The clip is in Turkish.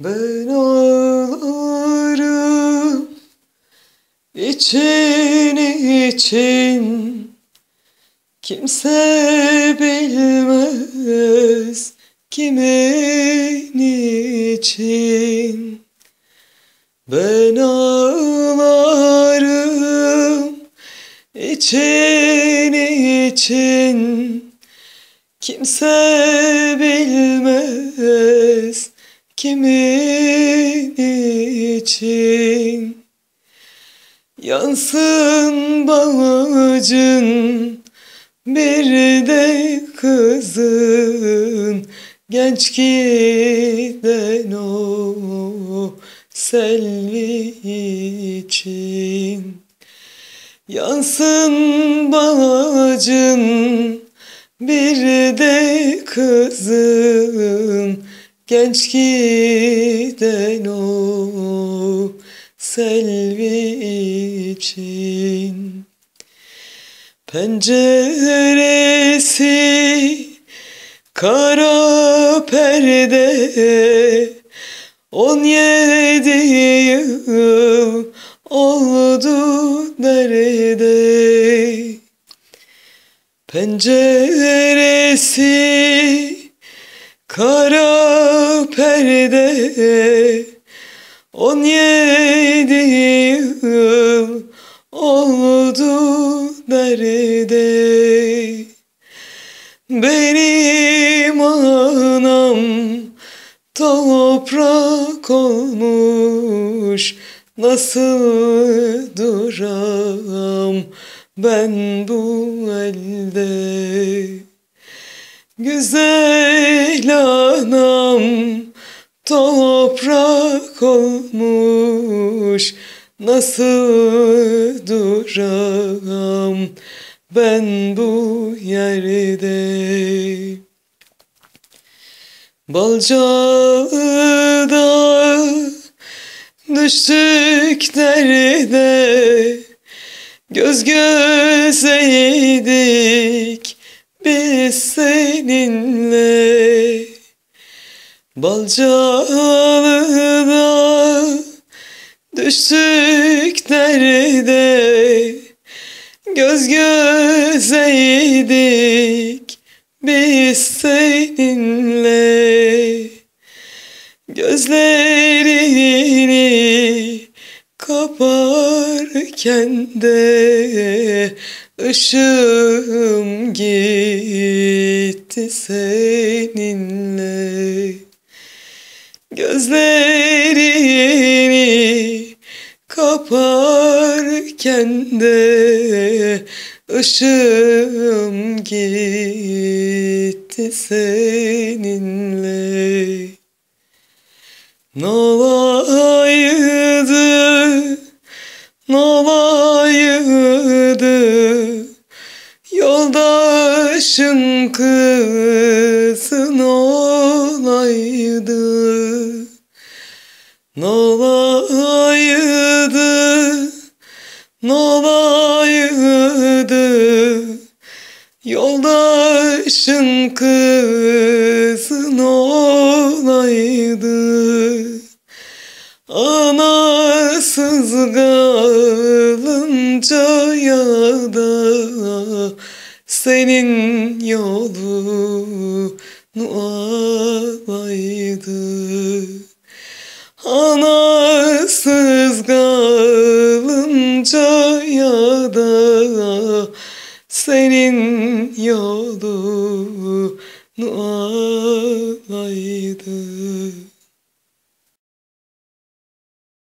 Ben ağlarım için için. Kimse bilmez kimin için. Ben ağlarım için için. Kimse bilmez kimin için? Yansın bağcın bir de kızın. Genç giden o selvi için. Yansın bağcın bir de kızın Genç o selvi için. Penceresi kara perde On yedi yıl oldu nerede? Penceresi kara perde On yedi yıl oldu nerede Benim anam toprak olmuş Nasıl duram ben bu elde Güzel anam toprak olmuş. Nasıl duram ben bu yerde? Balca'da düştük derde. Göz gözeydik biz seninle Balcalı'da düştük derde. Göz gözeydik biz seninle. Gözlerini kaparken de ışığım gitti seninle. Gözlerini kaparken de ışığım gitti seninle. Nolaydı, Yoldaşın kızı nolaydı Nolaydı, nolaydı Yoldaşın kızı nolaydı Anasız kalınca ya da senin yolunu alaydı. Anasız kalınca ya da senin yolunu alaydı.